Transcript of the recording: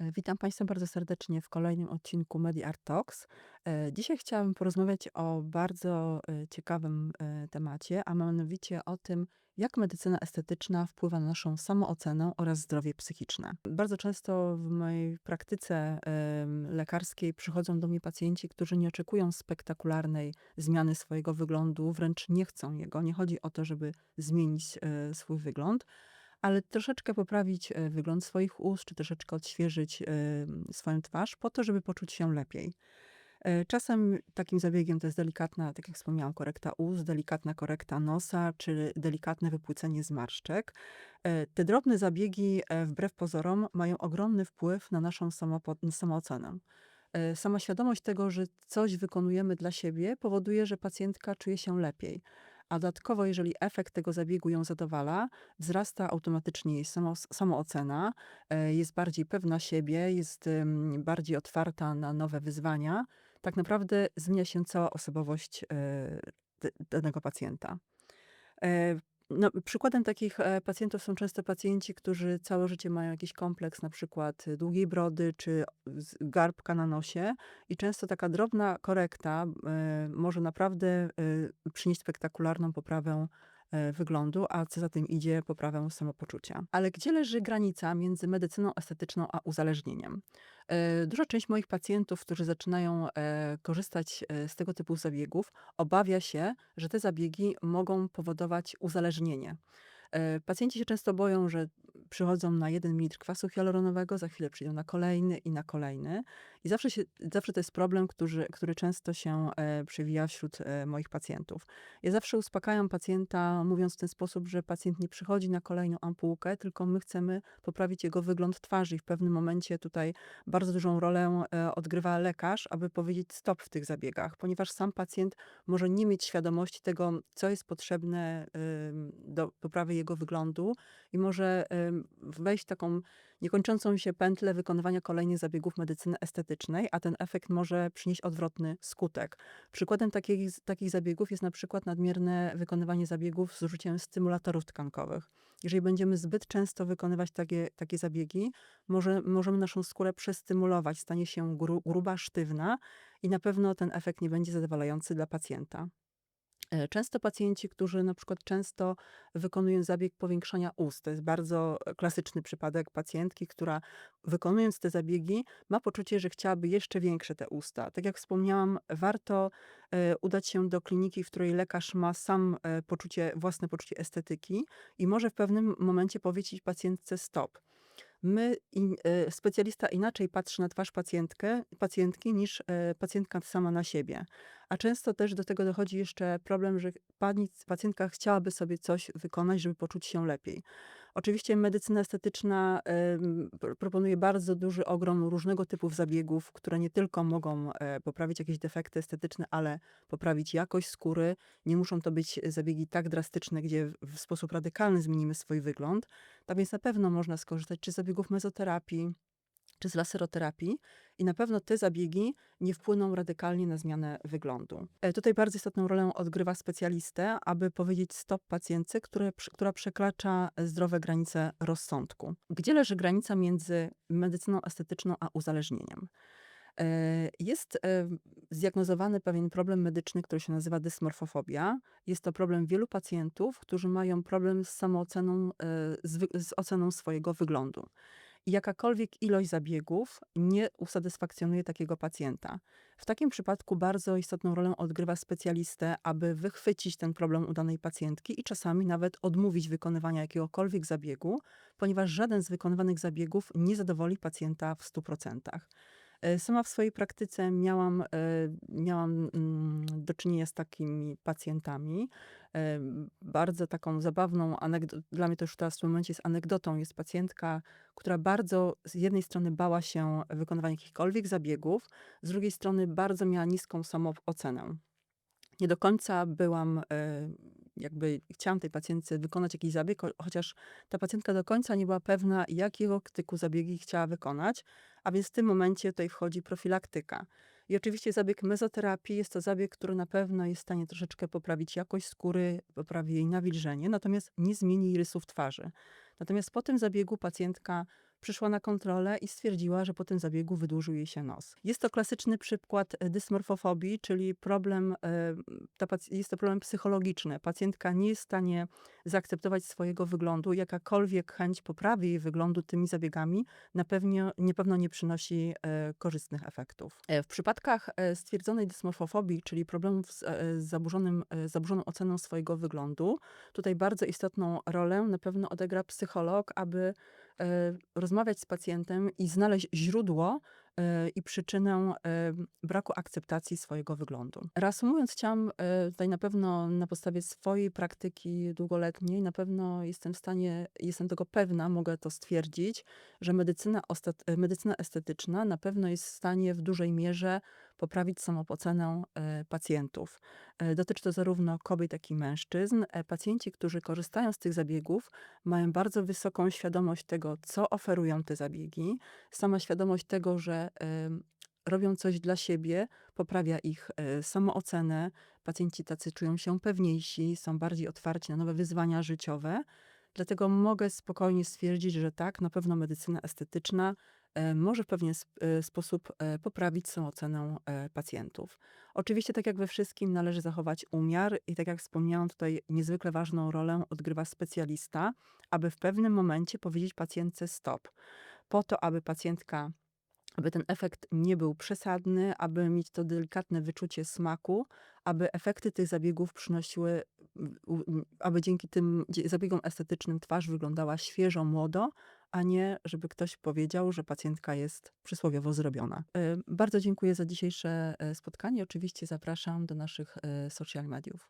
E, Witam Państwa bardzo serdecznie w kolejnym odcinku MediArt Talks. E, Dzisiaj chciałabym porozmawiać o bardzo e, ciekawym temacie, a mianowicie o tym, jak medycyna estetyczna wpływa na naszą samoocenę oraz zdrowie psychiczne. Bardzo często w mojej praktyce lekarskiej przychodzą do mnie pacjenci, którzy nie oczekują spektakularnej zmiany swojego wyglądu, wręcz nie chcą jego. Nie chodzi o to, żeby zmienić swój wygląd, ale troszeczkę poprawić e, wygląd swoich ust, czy troszeczkę odświeżyć em, swoją twarz, po to, żeby poczuć się lepiej. E, Czasem takim zabiegiem to jest delikatna, tak jak wspomniałam, korekta ust, delikatna korekta nosa, czy delikatne wypłycenie zmarszczek. E, Te drobne zabiegi, e, wbrew pozorom, mają ogromny wpływ na naszą samoocenę. E, Sama świadomość tego, że coś wykonujemy dla siebie, powoduje, że pacjentka czuje się lepiej. A dodatkowo, jeżeli efekt tego zabiegu ją zadowala, wzrasta automatycznie jej samo, samoocena, e, jest bardziej pewna siebie, jest bardziej otwarta na nowe wyzwania. Tak naprawdę zmienia się cała osobowość e, danego pacjenta. No, przykładem takich e, pacjentów są często pacjenci, którzy całe życie mają jakiś kompleks, na przykład e, długiej brody czy garbka na nosie, i często taka drobna korekta e, może naprawdę e, przynieść spektakularną poprawę e, wyglądu, a co za tym idzie, poprawę samopoczucia. Ale gdzie leży granica między medycyną estetyczną a uzależnieniem? E, Duża część moich pacjentów, którzy zaczynają e, korzystać e, z tego typu zabiegów, obawia się, że te zabiegi mogą powodować uzależnienie. E, Pacjenci się często boją, że przychodzą na 1 ml kwasu hialuronowego, za chwilę przyjdą na kolejny i na kolejny. I zawsze, się, zawsze to jest problem, który, który często się e, przewija wśród e, moich pacjentów. Ja zawsze uspokajam pacjenta, mówiąc w ten sposób, że pacjent nie przychodzi na kolejną ampułkę, tylko my chcemy poprawić jego wygląd twarzy. I w pewnym momencie tutaj bardzo dużą rolę odgrywa lekarz, aby powiedzieć stop w tych zabiegach, ponieważ sam pacjent może nie mieć świadomości tego, co jest potrzebne do poprawy jego wyglądu i może wejść w taką niekończącą się pętlę wykonywania kolejnych zabiegów medycyny estetycznej, a ten efekt może przynieść odwrotny skutek. Przykładem takich, takich zabiegów jest na przykład nadmierne wykonywanie zabiegów z użyciem stymulatorów tkankowych. Jeżeli będziemy zbyt często wykonywać takie, takie zabiegi, może, możemy naszą skórę przestymulować, stanie się gru, gruba, sztywna i na pewno ten efekt nie będzie zadowalający dla pacjenta. E, Często pacjenci, którzy na przykład często wykonują zabieg powiększania ust, to jest bardzo klasyczny przypadek pacjentki, która wykonując te zabiegi ma poczucie, że chciałaby jeszcze większe te usta. Tak jak wspomniałam, warto e, udać się do kliniki, w której lekarz ma sam e, poczucie, własne poczucie estetyki i może w pewnym momencie powiedzieć pacjentce stop. My, e, specjalista inaczej patrzy na twarz pacjentkę, pacjentki niż e, pacjentka sama na siebie. A często też do tego dochodzi jeszcze problem, że pani, pacjentka chciałaby sobie coś wykonać, żeby poczuć się lepiej. Oczywiście medycyna estetyczna proponuje bardzo duży ogrom różnego typów zabiegów, które nie tylko mogą e, poprawić jakieś defekty estetyczne, ale poprawić jakość skóry. Nie muszą to być zabiegi tak drastyczne, gdzie w sposób radykalny zmienimy swój wygląd. Tak więc na pewno można skorzystać czy z zabiegów mezoterapii, czy z laseroterapii i na pewno te zabiegi nie wpłyną radykalnie na zmianę wyglądu. E, Tutaj bardzo istotną rolę odgrywa specjalistę, aby powiedzieć stop pacjentce, która przekracza zdrowe granice rozsądku. Gdzie leży granica między medycyną estetyczną a uzależnieniem? E, Jest e, zdiagnozowany pewien problem medyczny, który się nazywa dysmorfofobia. Jest to problem wielu pacjentów, którzy mają problem z samooceną, z, z oceną swojego wyglądu. Jakakolwiek ilość zabiegów nie usatysfakcjonuje takiego pacjenta. W takim przypadku bardzo istotną rolę odgrywa specjalistę, aby wychwycić ten problem u danej pacjentki i czasami nawet odmówić wykonywania jakiegokolwiek zabiegu, ponieważ żaden z wykonywanych zabiegów nie zadowoli pacjenta w 100%. E, Sama w swojej praktyce miałam, e, miałam mm, do czynienia z takimi pacjentami. E, Bardzo taką zabawną anegdotą, dla mnie to już teraz w tym momencie jest anegdotą, jest pacjentka, która bardzo z jednej strony bała się wykonywania jakichkolwiek zabiegów, z drugiej strony bardzo miała niską samoocenę. Nie do końca byłam, jakby chciałam tej pacjentce wykonać jakiś zabieg, cho- chociaż ta pacjentka do końca nie była pewna, jakiego typu zabiegi chciała wykonać, a więc w tym momencie tutaj wchodzi profilaktyka. I oczywiście zabieg mezoterapii jest to zabieg, który na pewno jest w stanie troszeczkę poprawić jakość skóry, poprawi jej nawilżenie, natomiast nie zmieni rysów twarzy. Natomiast po tym zabiegu pacjentka przyszła na kontrolę i stwierdziła, że po tym zabiegu wydłużył jej się nos. Jest to klasyczny przykład e, dysmorfofobii, czyli problem, e, jest to problem psychologiczny. Pacjentka nie jest w stanie zaakceptować swojego wyglądu, jakakolwiek chęć poprawy jej wyglądu tymi zabiegami na pewno, na pewno nie przynosi e, korzystnych efektów. W przypadkach stwierdzonej dysmorfofobii, czyli problemów z, zaburzonym, zaburzoną oceną swojego wyglądu, tutaj bardzo istotną rolę na pewno odegra psycholog, aby e, rozmawiać z pacjentem i znaleźć źródło e, i przyczynę e, braku akceptacji swojego wyglądu. Reasumując, chciałam tutaj na pewno na podstawie swojej praktyki długoletniej, na pewno jestem w stanie, jestem tego pewna, mogę to stwierdzić, że medycyna, medycyna estetyczna na pewno jest w stanie w dużej mierze poprawić samoocenę e, pacjentów. E, Dotyczy to zarówno kobiet, jak i mężczyzn. E, Pacjenci, którzy korzystają z tych zabiegów, mają bardzo wysoką świadomość tego, co oferują te zabiegi. Sama świadomość tego, że robią coś dla siebie, poprawia ich samoocenę. Pacjenci tacy czują się pewniejsi, są bardziej otwarci na nowe wyzwania życiowe. Dlatego mogę spokojnie stwierdzić, że tak, na pewno medycyna estetyczna e, może w pewien e, sposób e, poprawić samoocenę pacjentów. Oczywiście, tak jak we wszystkim, należy zachować umiar i tak jak wspomniałam, tutaj niezwykle ważną rolę odgrywa specjalista, aby w pewnym momencie powiedzieć pacjentce stop, po to, aby pacjentka, aby ten efekt nie był przesadny, aby mieć to delikatne wyczucie smaku, aby efekty tych zabiegów przynosiły, aby dzięki tym zabiegom estetycznym twarz wyglądała świeżo, młodo, a nie żeby ktoś powiedział, że pacjentka jest przysłowiowo zrobiona. E, Bardzo dziękuję za dzisiejsze e, spotkanie. Oczywiście zapraszam do naszych e, social mediów.